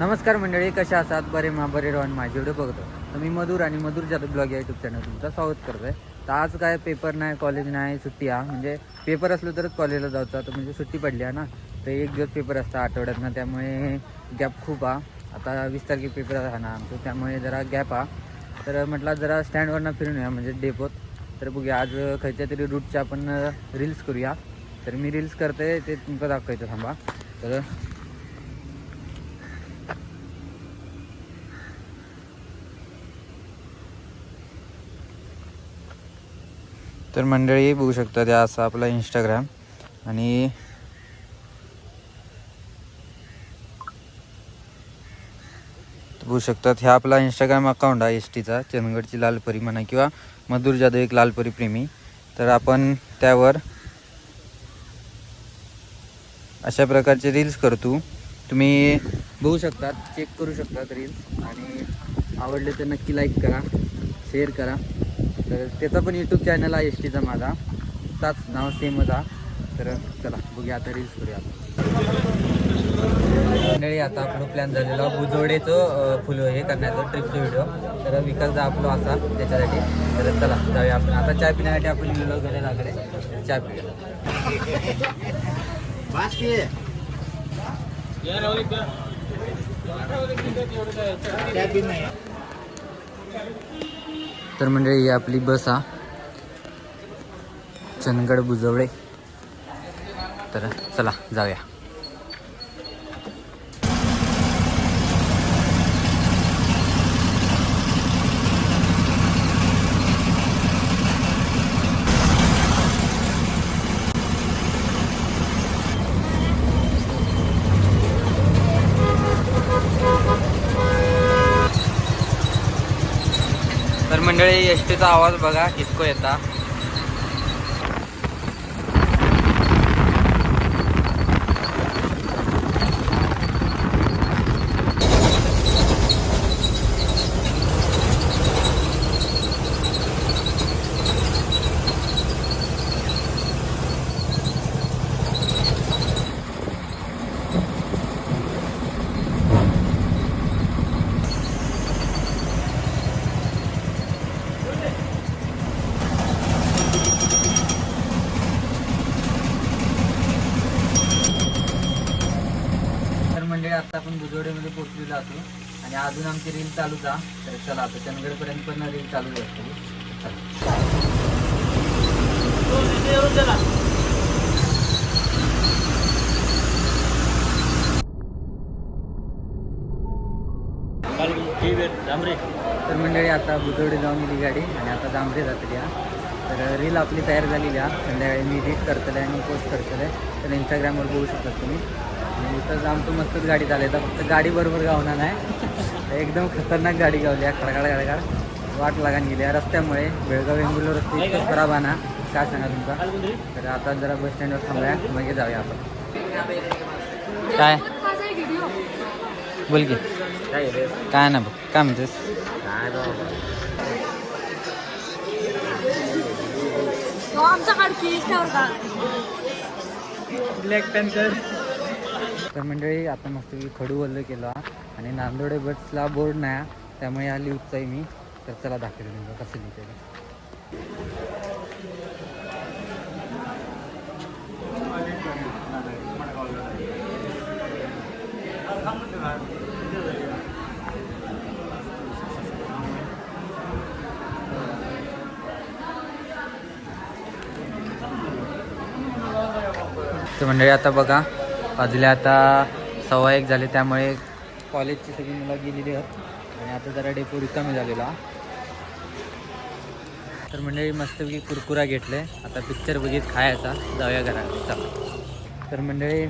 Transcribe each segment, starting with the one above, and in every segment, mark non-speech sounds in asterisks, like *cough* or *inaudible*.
नमस्कार मंडळी कशा असात बरे मा बरे राहून माझे एवढे बघतो. तर मी मधुर आणि मधुर जाधव ब्लॉग या यूट्यूब चॅनल तुमचा स्वागत करतो आहे तर आज काय पेपर नाही कॉलेज नाही सुट्टी आहे. म्हणजे पेपर असलं तरच कॉलेजला जायचं तर म्हणजे सुट्टी पडली आहे ना. तर एक दिवस पेपर असता आठवड्यात ना. त्यामुळे गॅप खूप हा आता वीस तारखे पेपर आहे ना आमचं. त्यामुळे जरा गॅप हा तर म्हटलं जरा स्टँडवरनं फिरून या म्हणजे डेपोत तर बघूया आज खयच्या तरी रूटच्या आपण रील्स करूया. तर मी रील्स करते ते तुमचं दाखवायचं थांबा. तर तर मंडळी बघू शकता त्या असा आपला इंस्टाग्राम आणि बघू शकतात ह्या आपला इंस्टाग्राम अकाउंट आहे एस टीचा चंदगडची लालपरी म्हणा किंवा मधुर जाधव एक लालपरी प्रेमी. तर आपण त्यावर अशा प्रकारचे रील्स करतो. तुम्ही बघू शकतात चेक करू शकतात रील्स आणि आवडले तर नक्की लाईक करा शेअर करा. तर त्याचा पण यूट्यूब चॅनल आहे एस टीचा माझा. त्याच नाव सेमच हा तर चला बघूया आता रील्स करूया. मंडळी आता आपलं प्लॅन झालेला बुजवडेचं फुल हे करण्याचं ट्रिपचं व्हिडिओ तर विकास दा आपलो असा त्याच्यासाठी. तर चला जाऊया आपण. आता चहा पिण्यासाठी आपण लिहिलो घरी लागले. चहा पिऊया. तर मंडळी ही आपली बस हा. चंदगड बुजवळे. तर चला जाऊया. तर मंडळी एस टीचा आवाज बघा कितको येता तर मंडळी आता आपण बुजवडेमध्ये पोहोचलेलो असो आणि अजून आमची रील चालूच जा. तर चला आता चंदगडपर्यंत पण रील चालू असतो तर मंडळी आता बुजवडे जाऊन गेली गाडी आणि आता जांभरे जातली हा तर रील आपली तयार झालेली हा संध्याकाळी मी एडिट करतले आणि पोस्ट करतले तर इंस्टाग्रामवर बघू शकतात तुम्ही. आणि इथं आमचं मस्तच गाडी चालली तर फक्त गाडी बरोबर गावणार नाही *laughs* एकदम खतरनाक गाडी गावली आहे. खडगाड खडगाड वाट लागान गेली आहे. रस्त्यामुळे बेळगाव वेंगुर्ला रस्ते इतकं खराब आहे ना? काय सांगा तुमचा? तर आता जरा बस स्टँडवर थांबूया. मग जाऊया आपण. काय? बोल की. काय ना बघ. काय म्हणतेस? तो आमचा काढकी इष्टावर का ब्लॅक पॅन्थर तर मंडळी आता मस्त खडू वल्ल केलं हा. आणि नांदोडे बसला बोर्ड नाही त्यामुळे हा लिफ्टचा मी. तर चला दाखवलं तुमचं कसं लिहिते तर मंडळी आता बघा. वाजले आता सव्वा एक झाले त्यामुळे कॉलेजची सगळी मुलं गेलेली आहेत. आणि आता जरा डेपो रिकामी झालेला. तर मंडळी मस्तपैकी कुरकुरा घेतले. आता पिक्चर बघित खायचा. जाऊया घराकडे चला. तर मंडळी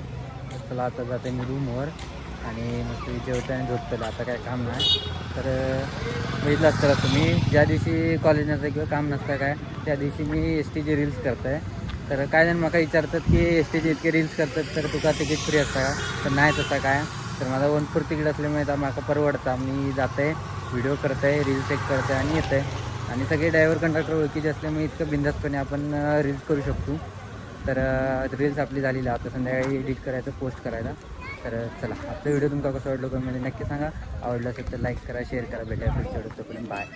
चला आता जाते मी रूमवर आणि मस्त जेवतं आणि झोपतं आता काय काम नाही. तर बघितलं असतं तुम्ही. ज्या दिवशी कॉलेज नसतं किंवा काम नसतं काय त्या दिवशी मी एस टीचे रील्स करतोय. तर काय जण मला विचारतात की एस टीचे इतके रील्स करतात तर तुका तिकीट फ्री असता का? तर नाही तसा काय. तर माझा वन फोर तिकीट असल्यामुळे तर म्हाका परवडता. मी जाते व्हिडिओ करते रील्स एक करते आणि येते आणि सगळे ड्रायव्हर कंडक्टर ओळखीचे असल्यामुळे इतकं बिंदास्तपणे आपण रील्स करू शकतो. तर रील्स आपली झालेली आहे. आता संध्याकाळी एडिट करायचं पोस्ट करायला. तर चला आजचा व्हिडिओ तुमका कसं वाटलं म्हणजे नक्की सांगा. आवडलं असेल तर लाईक करा शेअर करा. भेटायला पुढच्या व्हिडिओ बाय